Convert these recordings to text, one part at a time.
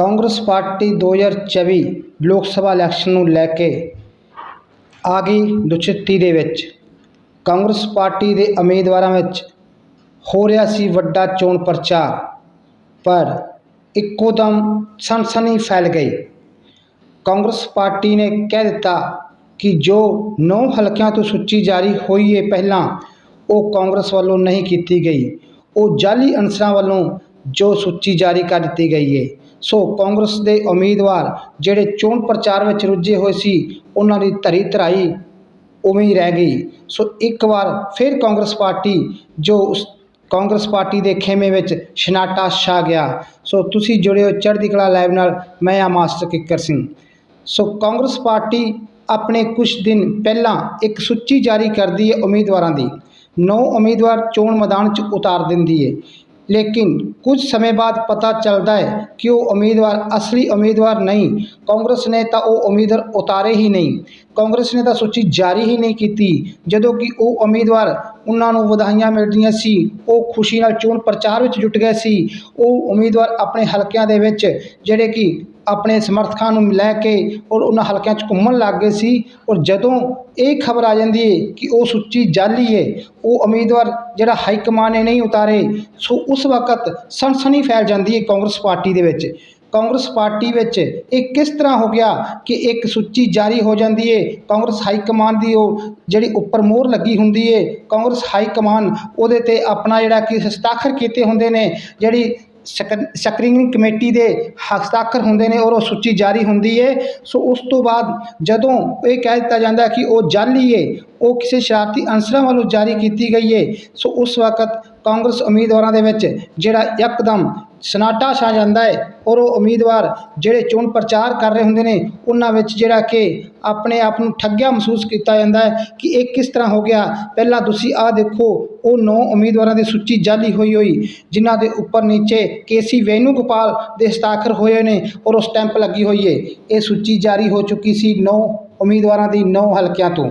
Congress party 2024 ਲੋਕ ਸਭਾ election ਨੂੰ ਲੈ ਕੇ ਆ ਗਈ ਦੁਚਿੱਤੀ ਦੇ ਵਿੱਚ। ਕਾਂਗਰਸ ਪਾਰਟੀ ਦੇ ਉਮੀਦਵਾਰਾਂ ਵਿੱਚ ਹੋ ਰਿਹਾ ਸੀ ਵੱਡਾ ਚੋਣ ਪ੍ਰਚਾਰ, ਪਰ ਇੱਕੋ ਦਮ ਸਨਸਨੀ ਫੈਲ ਗਈ। ਕਾਂਗਰਸ ਪਾਰਟੀ ਨੇ ਕਹਿ ਦਿੱਤਾ ਕਿ ਜੋ ਨੌ ਹਲਕਿਆਂ ਤੋਂ ਸੂਚੀ ਜਾਰੀ ਹੋਈ ਹੈ ਪਹਿਲਾਂ, ਉਹ ਕਾਂਗਰਸ ਵੱਲੋਂ ਨਹੀਂ ਕੀਤੀ ਗਈ। ਉਹ ਜਾਲੀ ਅਨਸਰਾਂ ਵੱਲੋਂ ਜੋ ਸੂਚੀ ਜਾਰੀ ਕਰ ਦਿੱਤੀ ਗਈ ਹੈ ਸੋ ਕਾਂਗਰਸ ਦੇ ਉਮੀਦਵਾਰ ਜਿਹੜੇ ਚੋਣ ਪ੍ਰਚਾਰ ਵਿੱਚ ਰੁੱਝੇ ਹੋਏ ਸੀ, ਉਹਨਾਂ ਦੀ ਧਰੀ ਧਰਾਈ ਉਵੇਂ ਹੀ ਰਹਿ ਗਈ। ਸੋ ਇੱਕ ਵਾਰ ਫਿਰ ਕਾਂਗਰਸ ਪਾਰਟੀ, ਜੋ ਉਸ ਕਾਂਗਰਸ ਪਾਰਟੀ ਦੇ ਖੇਮੇ ਵਿੱਚ ਸ਼ਨਾਟਾ ਛਾ ਗਿਆ। ਸੋ ਤੁਸੀਂ ਜੁੜੇ ਹੋ ਚੜ੍ਹਦੀ ਕਲਾ ਲਾਈਵ ਨਾਲ, ਮੈਂ ਆ master Kikkar Singh. So Congress party ਆਪਣੇ ਕੁਝ ਦਿਨ ਪਹਿਲਾਂ ਇੱਕ ਸੂਚੀ ਜਾਰੀ ਕਰਦੀ ਹੈ ਉਮੀਦਵਾਰਾਂ ਦੀ। ਨੌ ਉਮੀਦਵਾਰ ਚੋਣ ਮੈਦਾਨ 'ਚ ਉਤਾਰ ਦਿੰਦੀ ਹੈ। ਲੇਕਿਨ ਕੁਝ ਸਮੇਂ ਬਾਅਦ ਪਤਾ ਚੱਲਦਾ ਹੈ ਕਿ ਉਹ ਉਮੀਦਵਾਰ ਅਸਲੀ ਉਮੀਦਵਾਰ ਨਹੀਂ ਕਾਂਗਰਸ ਨੇ ਤਾਂ ਉਹ ਉਮੀਦਵਾਰ ਉਤਾਰੇ ਹੀ ਨਹੀਂ ਕਾਂਗਰਸ ਨੇ ਤਾਂ ਸੂਚੀ ਜਾਰੀ ਹੀ ਨਹੀਂ ਕੀਤੀ ਜਦੋਂ ਕਿ ਉਹ ਉਮੀਦਵਾਰ ਉਹਨਾਂ ਨੂੰ ਵਧਾਈਆਂ ਮਿਲਦੀਆਂ ਸੀ ਉਹ ਖੁਸ਼ੀ ਨਾਲ ਚੋਣ ਪ੍ਰਚਾਰ ਵਿੱਚ ਜੁਟ ਗਏ ਸੀ ਉਹ ਉਮੀਦਵਾਰ ਆਪਣੇ ਹਲਕਿਆਂ ਦੇ ਵਿੱਚ ਜਿਹੜੇ ਕਿ ਆਪਣੇ ਸਮਰਥਕਾਂ ਨੂੰ ਲੈ ਕੇ ਔਰ ਉਹਨਾਂ ਹਲਕਿਆਂ 'ਚ ਘੁੰਮਣ ਲੱਗ ਗਏ ਸੀ। ਔਰ ਜਦੋਂ ਇਹ ਖਬਰ ਆ ਜਾਂਦੀ ਹੈ ਕਿ ਉਹ ਸੂਚੀ ਜਾਲੀ ਹੈ ਉਹ ਉਮੀਦਵਾਰ ਜਿਹੜਾ ਹਾਈ ਕਮਾਨ ਨੇ ਨਹੀਂ ਉਤਾਰੇ, ਸੋ ਉਸ ਵਕਤ ਸਨਸਨੀ ਫੈਲ ਜਾਂਦੀ ਹੈ ਕਾਂਗਰਸ ਪਾਰਟੀ ਦੇ ਵਿੱਚ। ਕਾਂਗਰਸ ਪਾਰਟੀ ਵਿੱਚ ਇਹ ਕਿਸ ਤਰ੍ਹਾਂ ਹੋ ਗਿਆ ਕਿ ਇੱਕ ਸੂਚੀ ਜਾਰੀ ਹੋ ਜਾਂਦੀ ਹੈ ਕਾਂਗਰਸ ਹਾਈ ਕਮਾਨ ਦੀ ਉਹ ਜਿਹੜੀ ਉੱਪਰ ਮੋਹਰ ਲੱਗੀ ਹੁੰਦੀ ਹੈ ਕਾਂਗਰਸ ਹਾਈ ਕਮਾਨ ਉਹਦੇ ਤੇ ਆਪਣਾ ਜਿਹੜਾ ਕਿ ਹਸਤਾਖਰ ਕੀਤੇ ਹੁੰਦੇ ਨੇ, ਜਿਹੜੀ ਸਕਰੀਨਿੰਗ ਕਮੇਟੀ ਦੇ ਹਸਤਾਖਰ ਹੁੰਦੇ ਨੇ ਔਰ ਉਹ ਸੂਚੀ ਜਾਰੀ ਹੁੰਦੀ ਹੈ ਸੋ ਉਸ ਤੋਂ ਬਾਅਦ ਜਦੋਂ ਇਹ ਕਹਿ ਦਿੱਤਾ ਜਾਂਦਾ ਕਿ ਉਹ ਜਾਲੀ ਹੈ ਉਹ ਕਿਸੇ ਸ਼ਰਾਰਤੀ ਅਨਸਰਾਂ ਵੱਲੋਂ ਜਾਰੀ ਕੀਤੀ ਗਈ ਹੈ ਸੋ ਉਸ ਵਕਤ ਕਾਂਗਰਸ ਉਮੀਦਵਾਰਾਂ ਦੇ ਵਿੱਚ ਜਿਹੜਾ ਇੱਕਦਮ ਸਨਾਟਾ ਛਾ ਜਾਂਦਾ ਹੈ ਔਰ ਉਹ ਉਮੀਦਵਾਰ ਜਿਹੜੇ ਚੋਣ ਪ੍ਰਚਾਰ ਕਰ ਰਹੇ ਹੁੰਦੇ ਨੇ, ਉਹਨਾਂ ਵਿੱਚ ਜਿਹੜਾ ਕਿ ਆਪਣੇ ਆਪ ਨੂੰ ਠੱਗਿਆ ਮਹਿਸੂਸ ਕੀਤਾ ਜਾਂਦਾ ਹੈ ਕਿ ਇਹ ਕਿਸ ਤਰ੍ਹਾਂ ਹੋ ਗਿਆ। ਪਹਿਲਾਂ ਤੁਸੀਂ ਆਹ ਦੇਖੋ, ਉਹ ਨੌ ਉਮੀਦਵਾਰਾਂ ਦੀ ਸੂਚੀ ਜਾਲੀ ਹੋਈ ਹੋਈ, ਜਿਨ੍ਹਾਂ ਦੇ ਉੱਪਰ ਨੀਚੇ ਕੇਸੀ ਵੈਨੂਗੋਪਾਲ ਦੇ ਹਸਤਾਖਰ ਹੋਏ ਨੇ ਔਰ ਉਹ ਸਟੈਂਪ ਲੱਗੀ ਹੋਈ ਹੈ ਇਹ ਸੂਚੀ ਜਾਰੀ ਹੋ ਚੁੱਕੀ ਸੀ ਨੌ ਉਮੀਦਵਾਰਾਂ ਦੀ ਨੌ ਹਲਕਿਆਂ ਤੋਂ।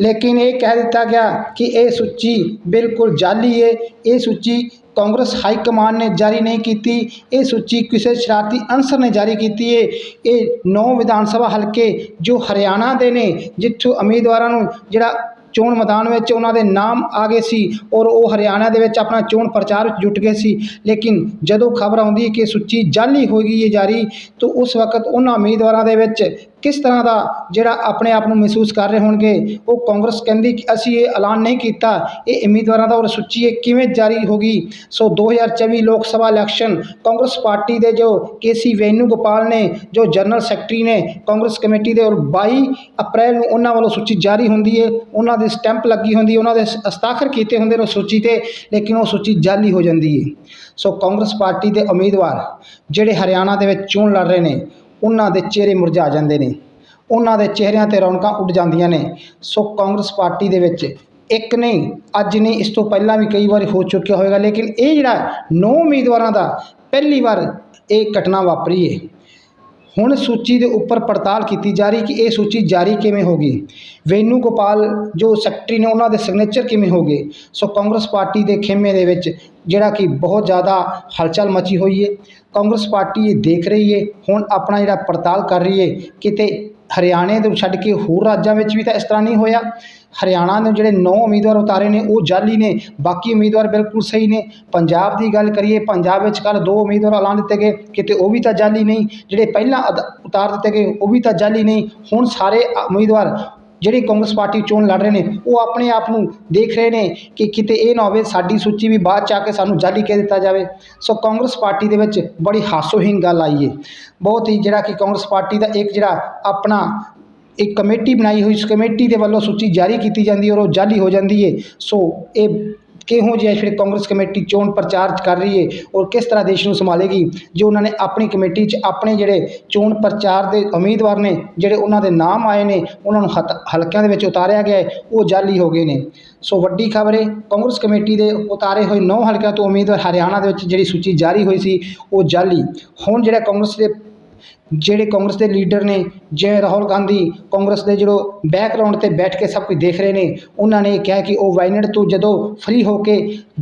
ਲੇਕਿਨ ਇਹ ਕਹਿ ਦਿੱਤਾ ਗਿਆ ਕਿ ਇਹ ਸੂਚੀ ਬਿਲਕੁਲ ਜਾਅਲੀ ਹੈ ਇਹ ਸੂਚੀ ਕਾਂਗਰਸ ਹਾਈ ਕਮਾਨ ਨੇ ਜਾਰੀ ਨਹੀਂ ਕੀਤੀ। ਇਹ ਸੂਚੀ ਕਿਸੇ ਸ਼ਰਾਰਤੀ ਅਨਸਰ ਨੇ ਜਾਰੀ ਕੀਤੀ ਹੈ ਇਹ ਨੌ ਵਿਧਾਨ ਸਭਾ ਹਲਕੇ ਜੋ ਹਰਿਆਣਾ ਦੇ ਨੇ, ਜਿੱਥੋਂ ਉਮੀਦਵਾਰਾਂ ਨੂੰ ਜਿਹੜਾ ਚੋਣ ਮੈਦਾਨ ਵਿੱਚ ਉਹਨਾਂ ਦੇ ਨਾਮ ਆ ਗਏ ਸੀ ਔਰ ਉਹ ਹਰਿਆਣਾ ਦੇ ਵਿੱਚ ਆਪਣਾ ਚੋਣ ਪ੍ਰਚਾਰ ਵਿੱਚ ਜੁਟ ਗਏ ਸੀ। ਲੇਕਿਨ ਜਦੋਂ ਖਬਰ ਆਉਂਦੀ ਕਿ ਸੂਚੀ ਜਾਲੀ ਹੋ ਗਈ ਹੈ ਜਾਰੀ, ਤਾਂ ਉਸ ਵਕਤ ਉਹਨਾਂ ਉਮੀਦਵਾਰਾਂ ਦੇ ਵਿੱਚ ਕਿਸ ਤਰ੍ਹਾਂ ਦਾ ਜਿਹੜਾ ਆਪਣੇ ਆਪ ਨੂੰ ਮਹਿਸੂਸ ਕਰ ਰਹੇ ਹੋਣਗੇ, ਉਹ ਕਾਂਗਰਸ ਕਹਿੰਦੀ ਕਿ ਅਸੀਂ ਇਹ ਐਲਾਨ ਨਹੀਂ ਕੀਤਾ, ਇਹ ਉਮੀਦਵਾਰਾਂ ਦਾ ਔਰ ਸੂਚੀ ਇਹ ਕਿਵੇਂ ਜਾਰੀ ਹੋ ਗਈ ਸੋ 2024 ਲੋਕ ਸਭਾ ਇਲੈਕਸ਼ਨ, ਕਾਂਗਰਸ ਪਾਰਟੀ ਦੇ ਜੋ ਕੇਸੀ ਵੈਨੂਗੋਪਾਲ ਨੇ, ਜੋ ਜਨਰਲ ਸੈਕਟਰੀ ਨੇ ਕਾਂਗਰਸ ਕਮੇਟੀ ਦੇ ਔਰ 22 ਅਪ੍ਰੈਲ ਨੂੰ ਉਹਨਾਂ ਵੱਲੋਂ ਸੂਚੀ ਜਾਰੀ ਹੁੰਦੀ ਹੈ ਉਹਨਾਂ ਦੇ ਸਟੈਂਪ ਲੱਗੀ ਹੁੰਦੀ ਉਹਨਾਂ ਦੇ ਹਸਤਾਖਰ ਕੀਤੇ ਹੁੰਦੇ ਨੇ ਸੂਚੀ ਤੇ, ਲੇਕਿਨ ਉਹ ਸੂਚੀ ਜਾਲੀ ਹੋ ਜਾਂਦੀ ਹੈ ਸੋ ਕਾਂਗਰਸ ਪਾਰਟੀ ਦੇ ਉਮੀਦਵਾਰ ਜਿਹੜੇ ਹਰਿਆਣਾ ਦੇ ਵਿੱਚ ਚੋਣ ਲੜ ਰਹੇ ਨੇ ਉਹਨਾਂ ਦੇ ਚਿਹਰੇ ਮੁਰਝਾ ਜਾਂਦੇ ਨੇ। ਉਹਨਾਂ ਦੇ ਚਿਹਰਿਆਂ ਤੇ ਰੌਣਕਾਂ ਉੱਡ ਜਾਂਦੀਆਂ ਨੇ। ਸੋ ਕਾਂਗਰਸ ਪਾਰਟੀ ਦੇ ਵਿੱਚ ਇੱਕ ਨਹੀਂ, ਅੱਜ ਨਹੀਂ, ਇਸ ਤੋਂ ਪਹਿਲਾਂ ਵੀ ਕਈ ਵਾਰ ਹੋ ਚੁੱਕਿਆ ਹੋਵੇਗਾ, ਲੇਕਿਨ ਇਹ ਜਿਹੜਾ ਨੌ ਉਮੀਦਵਾਰਾਂ ਦਾ ਪਹਿਲੀ ਵਾਰ ਇਹ ਘਟਨਾ ਵਾਪਰੀ ਹੈ ਹੁਣ ਸੂਚੀ ਦੇ ਉੱਪਰ ਪੜਤਾਲ ਕੀਤੀ ਜਾ ਰਹੀ ਕਿ ਇਹ ਸੂਚੀ ਜਾਰੀ ਕਿਵੇਂ ਹੋ ਗਈ? ਵੈਨੂ ਗੋਪਾਲ, ਜੋ ਸੈਕਟਰੀ ਨੇ ਉਹਨਾਂ ਦੇ ਸਿਗਨੇਚਰ ਕਿਵੇਂ ਹੋ ਗਏ? ਸੋ ਕਾਂਗਰਸ ਪਾਰਟੀ ਦੇ ਖੇਮੇ ਦੇ ਵਿੱਚ ਜਿਹੜਾ ਕਿ ਬਹੁਤ ਜ਼ਿਆਦਾ ਹਲਚਲ ਮਚੀ ਹੋਈ ਹੈ। ਕਾਂਗਰਸ ਪਾਰਟੀ ਇਹ ਦੇਖ ਰਹੀ ਹੈ, ਹੁਣ ਆਪਣਾ ਜਿਹੜਾ ਪੜਤਾਲ ਕਰ ਰਹੀ ਹੈ, ਕਿਤੇ ਹਰਿਆਣੇ ਤੋਂ ਛੱਡ ਕੇ ਹੋਰ ਰਾਜਾਂ ਵਿੱਚ ਵੀ ਤਾਂ ਇਸ ਤਰ੍ਹਾਂ ਨਹੀਂ ਹੋਇਆ। ਹਰਿਆਣਾ ਦੇ ਜਿਹੜੇ ਨੌ ਉਮੀਦਵਾਰ ਉਤਾਰੇ ਨੇ, ਉਹ ਜਾਲੀ ਨੇ, ਬਾਕੀ ਉਮੀਦਵਾਰ ਬਿਲਕੁਲ ਸਹੀ ਨੇ। ਪੰਜਾਬ ਦੀ ਗੱਲ ਕਰੀਏ, ਪੰਜਾਬ ਵਿੱਚ ਕੱਲ ਦੋ ਉਮੀਦਵਾਰ ਐਲਾਨ ਦਿੱਤੇ ਗਏ, ਕਿਤੇ ਉਹ ਵੀ ਤਾਂ ਜਾਲੀ ਨਹੀਂ। ਜਿਹੜੇ ਪਹਿਲਾਂ ਉਤਾਰ ਦਿੱਤੇ ਗਏ, ਉਹ ਵੀ ਤਾਂ ਜਾਲੀ ਨਹੀਂ। ਹੁਣ ਸਾਰੇ ਉਮੀਦਵਾਰ ਜਿਹੜੀ ਕਾਂਗਰਸ ਪਾਰਟੀ ਚੋਣ ਲੜ ਰਹੇ ਨੇ, ਉਹ ਆਪਣੇ ਆਪ ਨੂੰ ਦੇਖ ਰਹੇ ਨੇ ਕਿ ਕਿਤੇ ਇਹ ਨਾ ਹੋਵੇ ਸਾਡੀ ਸੂਚੀ ਵੀ ਬਾਅਦ ਚ ਆ ਕੇ ਸਾਨੂੰ ਜਾਲੀ ਕਹਿ ਦਿੱਤਾ ਜਾਵੇ। ਸੋ ਕਾਂਗਰਸ ਪਾਰਟੀ ਦੇ ਵਿੱਚ ਬੜੀ ਹਾਸੋਹੀਣ ਗੱਲ ਆਈ ਹੈ ਬਹੁਤ ਹੀ ਜਿਹੜਾ ਕਿ ਕਾਂਗਰਸ ਪਾਰਟੀ ਦਾ ਇੱਕ ਜਿਹੜਾ ਆਪਣਾ ਇੱਕ ਕਮੇਟੀ ਬਣਾਈ ਹੋਈ, ਉਸ ਕਮੇਟੀ ਦੇ ਵੱਲੋਂ ਸੂਚੀ ਜਾਰੀ ਕੀਤੀ ਜਾਂਦੀ ਹੈ ਔਰ ਉਹ ਜਾਲੀ ਹੋ ਜਾਂਦੀ ਹੈ। ਸੋ ਇਹ ਕਿਹੋ ਜਿਹਾ ਜਿਹੜੀ ਕਾਂਗਰਸ ਕਮੇਟੀ ਚੋਣ ਪ੍ਰਚਾਰ ਕਰ ਰਹੀ ਹੈ ਔਰ ਕਿਸ ਤਰ੍ਹਾਂ ਦੇਸ਼ ਨੂੰ ਸੰਭਾਲੇਗੀ ਜੋ ਉਹਨਾਂ ਨੇ ਆਪਣੀ ਕਮੇਟੀ 'ਚ ਆਪਣੇ ਜਿਹੜੇ ਚੋਣ ਪ੍ਰਚਾਰ ਦੇ ਉਮੀਦਵਾਰ ਨੇ, ਜਿਹੜੇ ਉਹਨਾਂ ਦੇ ਨਾਮ ਆਏ ਨੇ, ਉਹਨਾਂ ਨੂੰ ਹਤ- ਹਲਕਿਆਂ ਦੇ ਵਿੱਚ ਉਤਾਰਿਆ ਗਿਆ ਹੈ ਉਹ ਜਾਲੀ ਹੋ ਗਏ ਨੇ। ਸੋ ਵੱਡੀ ਖਬਰ ਹੈ ਕਾਂਗਰਸ ਕਮੇਟੀ ਦੇ ਉਤਾਰੇ ਹੋਏ 9 ਹਲਕਿਆਂ ਤੋਂ ਉਮੀਦਵਾਰ ਹਰਿਆਣਾ ਦੇ ਵਿੱਚ ਜਿਹੜੀ ਸੂਚੀ ਜਾਰੀ ਹੋਈ ਸੀ, ਉਹ ਜਾਲੀ। ਹੁਣ ਜਿਹੜਾ ਕਾਂਗਰਸ ਦੇ ਜਿਹੜੇ ਕਾਂਗਰਸ ਦੇ ਲੀਡਰ ਨੇ ਜਿਵੇਂ ਰਾਹੁਲ ਗਾਂਧੀ ਕਾਂਗਰਸ ਦੇ ਜਿਹੜੋ ਬੈਕਗ੍ਰਾਉਂਡ ਤੇ ਬੈਠ ਕੇ ਸਭ ਕੁਝ ਦੇਖ ਰਹੇ ਨੇ, ਉਹਨਾਂ ਨੇ ਕਿਹਾ ਕਿ ਉਹ ਵਾਇਨਟ ਤੋਂ ਜਦੋਂ ਫ੍ਰੀ ਹੋ ਕੇ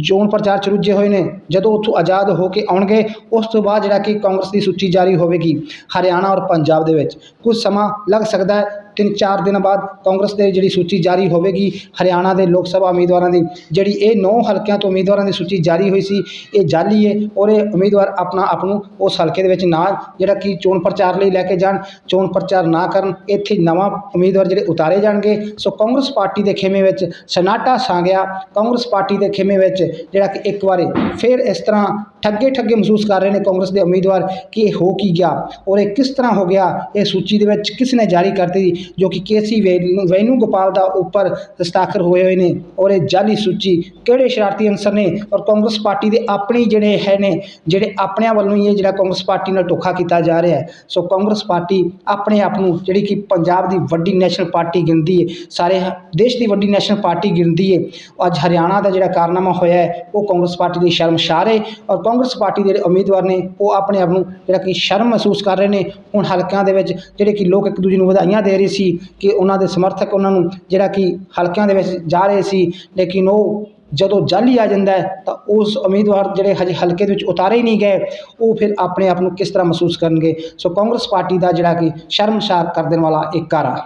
ਚੋਣ ਪ੍ਰਚਾਰ ਚ ਰੁੱਝੇ ਹੋਏ ਨੇ, ਜਦੋਂ ਉੱਥੋਂ ਆਜ਼ਾਦ ਹੋ ਕੇ ਆਉਣਗੇ, ਉਸ ਤੋਂ ਬਾਅਦ ਜਿਹੜਾ ਕਿ ਕਾਂਗਰਸ ਦੀ ਸੂਚੀ ਜਾਰੀ ਹੋਵੇਗੀ ਹਰਿਆਣਾ ਔਰ ਪੰਜਾਬ ਦੇ ਵਿੱਚ। ਕੁਝ ਸਮਾਂ ਲੱਗ ਸਕਦਾ ਹੈ ਤਿੰਨ ਚਾਰ ਦਿਨਾਂ ਬਾਅਦ ਕਾਂਗਰਸ ਦੇ ਜਿਹੜੀ ਸੂਚੀ ਜਾਰੀ ਹੋਵੇਗੀ, ਹਰਿਆਣਾ ਦੇ ਲੋਕ ਸਭਾ ਉਮੀਦਵਾਰਾਂ ਦੀ, ਜਿਹੜੀ ਇਹ ਨੌ ਹਲਕਿਆਂ ਤੋਂ ਉਮੀਦਵਾਰਾਂ ਦੀ ਸੂਚੀ ਜਾਰੀ ਹੋਈ ਸੀ, ਇਹ ਜਾਲੀ ਹੈ ਔਰ ਇਹ ਉਮੀਦਵਾਰ ਆਪਣਾ ਆਪ ਨੂੰ ਉਸ ਹਲਕੇ ਦੇ ਵਿੱਚ ਨਾ, ਜਿਹੜਾ ਕਿ ਚੋਣ ਪ੍ਰਚਾਰ ਲਈ ਲੈ ਕੇ ਜਾਣ, ਚੋਣ ਪ੍ਰਚਾਰ ਨਾ ਕਰਨ, ਇੱਥੇ ਨਵਾਂ ਉਮੀਦਵਾਰ ਜਿਹੜੇ ਉਤਾਰੇ ਜਾਣਗੇ। ਸੋ ਕਾਂਗਰਸ ਪਾਰਟੀ ਦੇ ਖੇਮੇ ਵਿੱਚ ਸਨਾਟਾ ਛਾ ਗਿਆ ਕਾਂਗਰਸ ਪਾਰਟੀ ਦੇ ਖੇਮੇ ਵਿੱਚ ਜਿਹੜਾ ਕਿ ਇੱਕ ਵਾਰੀ ਫਿਰ ਇਸ ਤਰ੍ਹਾਂ ਠੱਗੇ ਠੱਗੇ ਮਹਿਸੂਸ ਕਰ ਰਹੇ ਨੇ ਕਾਂਗਰਸ ਦੇ ਉਮੀਦਵਾਰ ਕਿ ਇਹ ਹੋ ਕੀ ਗਿਆ ਔਰ ਇਹ ਕਿਸ ਤਰ੍ਹਾਂ ਹੋ ਗਿਆ, ਇਹ ਸੂਚੀ ਦੇ ਵਿੱਚ ਕਿਸ ਨੇ ਜਾਰੀ ਕਰਤੀ ਜੋ ਕਿ ਕੇਸੀ ਵੈਨੂ ਵੈਨੂ ਗੋਪਾਲ ਦਾ ਉੱਪਰ ਹਸਤਾਖਰ ਹੋਏ ਹੋਏ ਨੇ ਔਰ ਇਹ ਜਾਲੀ ਸੂਚੀ ਕਿਹੜੇ ਸ਼ਰਾਰਤੀ ਅਨਸਰ ਨੇ ਔਰ ਕਾਂਗਰਸ ਪਾਰਟੀ ਦੇ ਆਪਣੀ ਜਿਹੜੇ ਹੈ ਨੇ, ਜਿਹੜੇ ਆਪਣਿਆਂ ਵੱਲੋਂ ਹੀ ਇਹ ਜਿਹੜਾ ਕਾਂਗਰਸ ਪਾਰਟੀ ਨਾਲ ਧੋਖਾ ਕੀਤਾ ਜਾ ਰਿਹਾ ਹੈ। ਸੋ ਕਾਂਗਰਸ ਪਾਰਟੀ ਆਪਣੇ ਆਪ ਨੂੰ ਜਿਹੜੀ ਕਿ ਪੰਜਾਬ ਦੀ ਵੱਡੀ ਨੈਸ਼ਨਲ ਪਾਰਟੀ ਗਿਣਦੀ ਹੈ, ਸਾਰੇ ਦੇਸ਼ ਦੀ ਵੱਡੀ ਨੈਸ਼ਨਲ ਪਾਰਟੀ ਗਿਣਦੀ ਹੈ, ਅੱਜ ਹਰਿਆਣਾ ਦਾ ਜਿਹੜਾ ਕਾਰਨਾਮਾ ਹੋਇਆ ਹੈ, ਉਹ ਕਾਂਗਰਸ ਪਾਰਟੀ ਦੀ ਸ਼ਰਮਸ਼ਾਰ ਹੈ ਔਰ ਕਾਂਗਰਸ ਪਾਰਟੀ ਦੇ ਜਿਹੜੇ ਉਮੀਦਵਾਰ ਨੇ, ਉਹ ਆਪਣੇ ਆਪ ਨੂੰ ਜਿਹੜਾ ਕਿ ਸ਼ਰਮ ਮਹਿਸੂਸ ਕਰ ਰਹੇ ਨੇ। ਹੁਣ ਹਲਕਿਆਂ ਦੇ ਵਿੱਚ ਜਿਹੜੇ ਕਿ ਲੋਕ ਇੱਕ ਦੂਜੇ ਨੂੰ ਵਧਾਈਆਂ ਦੇ ਰਹੇ ਸੀ ਕਿ ਉਹਨਾਂ ਦੇ ਸਮਰਥਕ ਉਹਨਾਂ ਨੂੰ ਜਿਹੜਾ ਕਿ ਹਲਕਿਆਂ ਦੇ ਵਿੱਚ ਜਾ ਰਹੇ ਸੀ, ਲੇਕਿਨ ਉਹ ਜਦੋਂ ਜਾਲੀ ਆ ਜਾਂਦਾ ਤਾਂ ਉਸ ਉਮੀਦਵਾਰ ਜਿਹੜੇ ਹਜੇ ਹਲਕੇ ਦੇ ਵਿੱਚ ਉਤਾਰੇ ਹੀ ਨਹੀਂ ਗਏ, ਉਹ ਫਿਰ ਆਪਣੇ ਆਪ ਨੂੰ ਕਿਸ ਤਰ੍ਹਾਂ ਮਹਿਸੂਸ ਕਰਨਗੇ? ਸੋ ਕਾਂਗਰਸ ਪਾਰਟੀ ਦਾ ਜਿਹੜਾ ਕਿ ਸ਼ਰਮਸ਼ਾਰ ਕਰ ਦੇਣ ਵਾਲਾ ਇੱਕ ਕਾਰਾ